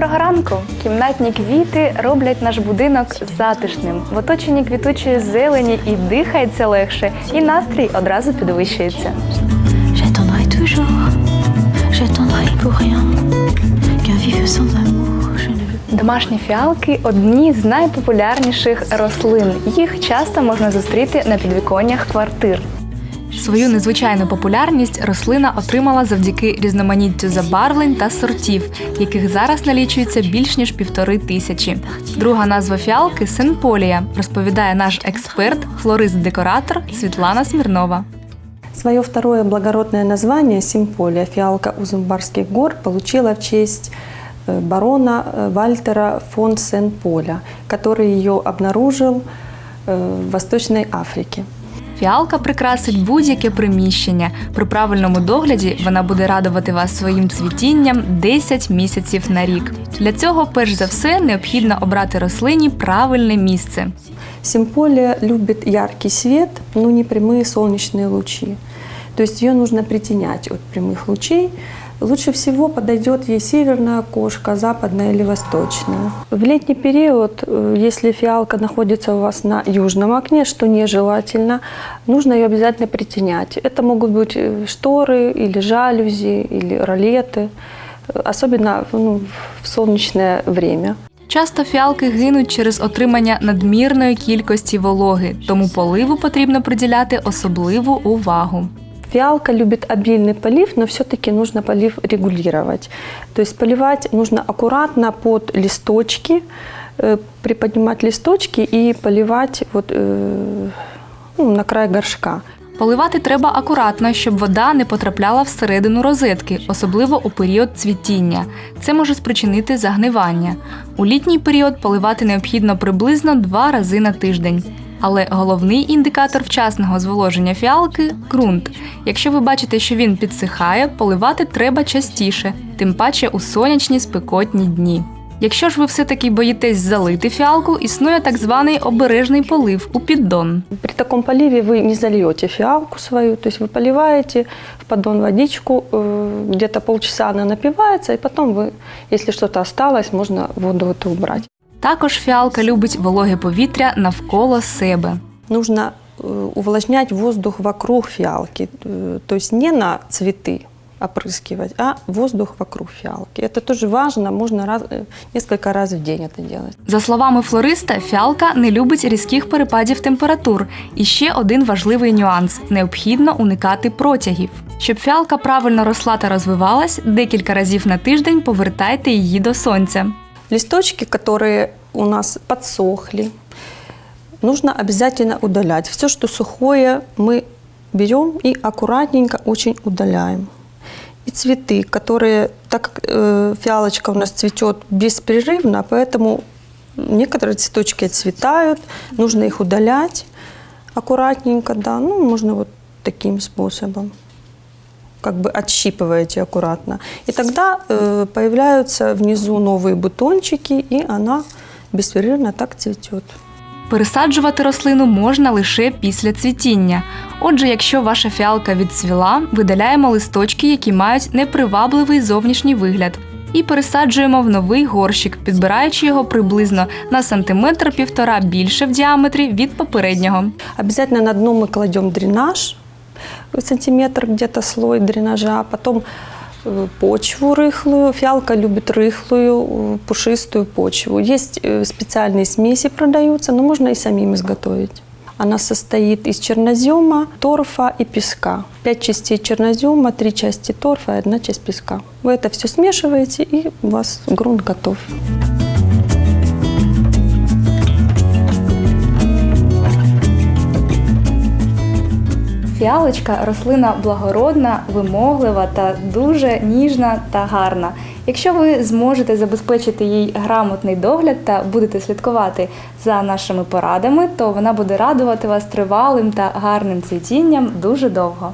Доброго ранку! Кімнатні квіти роблять наш будинок затишним. В оточенні квітучої зелені і дихається легше, і настрій одразу підвищується. Домашні фіалки одні з найпопулярніших рослин. Їх часто можна зустріти на підвіконнях квартир. Свою незвичайну популярність рослина отримала завдяки різноманіттю забарвлень та сортів, яких зараз налічується більш ніж півтори тисячі. Друга назва фіалки сенполія, розповідає наш експерт, флорист-декоратор Світлана Смірнова. Свое второе благородное название «Симполия» фиалка Узумбарских гор получила в честь э, барона э, Вальтера фон Сен-Поля, который ее обнаружил э, в Восточной Африке. Фіалка прикрасить будь-яке приміщення. При правильному догляді вона буде радувати вас своїм цвітінням 10 місяців на рік. Для цього, перш за все, необхідно обрати рослині правильне місце. Симполия любит яркий свет, но не прямые солнечные лучи. То есть ее нужно притенять от прямых лучей. Лучше всего подойдет ей северное окошко, западное или восточное. В летний период, э, если фиалка находится у вас на южном окне, что нежелательно, нужно ее обязательно притенять. Это могут быть э, шторы или жалюзи, или ролеты, э, особенно ну, в солнечное время. Часто фіалки гинуть через отримання надмірної кількості вологи, тому поливу потрібно приділяти особливу увагу. Фиалка любит обильный полив, но все-таки нужно полив регулировать. То есть поливать нужно аккуратно под листочки, э, приподнимать листочки и поливать вот, э, ну, на край горшка. Поливати треба акуратно, щоб вода не потрапляла всередину розетки, особливо у період цвітіння. Це може спричинити загнивання. У літній період поливати необхідно приблизно два рази на тиждень. Але головний індикатор вчасного зволоження фіалки ґрунт. Якщо ви бачите, що він підсихає, поливати треба частіше, тим паче у сонячні спекотні дні. Якщо ж ви все-таки боїтесь залити фіалку, існує так званий обережний полив у піддон. При таком поливе вы не зальете фиалку свою, то есть вы поливаете в поддон водичку, э, где-то полчаса она напивается, и потом вы, если что-то осталось, можно воду эту убрать. Також фіалка любить вологе повітря навколо себе. Нужно э, увлажнять воздух вокруг фиалки, э, то есть не на цветы опрыскивать, а воздух вокруг фиалки. Это тоже важно, можно раз, э, несколько раз в день это делать. За словами флориста, фіалка не любить різких перепадів температур. І ще один важливий нюанс: необхідно уникати протягів. Щоб фіалка правильно росла та розвивалась, декілька разів на тиждень повертайте її до сонця. Листочки, которые у нас подсохли, нужно обязательно удалять. Все, что сухое, мы берем и аккуратненько очень удаляем. И цветы, которые, так как э, фиалочка у нас цветет беспрерывно, поэтому некоторые цветочки отцветают, нужно их удалять аккуратненько, да, ну, можно вот таким способом как бы отщипываете аккуратно. И тогда э, появляются внизу новые бутончики, и она беспрерывно так цветет. Пересаджувати рослину можна лише після цвітіння. Отже, якщо ваша фіалка відцвіла, видаляємо листочки, які мають непривабливий зовнішній вигляд, і пересаджуємо в новий горщик, підбираючи його приблизно на сантиметр півтора більше в діаметрі від попереднього. Обязательно на дно мы кладем дренаж, э, сантиметр где-то слой дренажа, потом э, почву рыхлую. Фиалка любит рыхлую, э, пушистую почву. Есть э, специальные смеси продаются, но можно и самим изготовить. Она состоит из чернозема, торфа и песка. Пять частей чернозема, три части торфа и одна часть песка. Вы это все смешиваете, и у вас грунт готов. Фіалочка рослина благородна, вимоглива та дуже ніжна та гарна. Якщо ви зможете забезпечити їй грамотний догляд та будете слідкувати за нашими порадами, то вона буде радувати вас тривалим та гарним цвітінням дуже довго.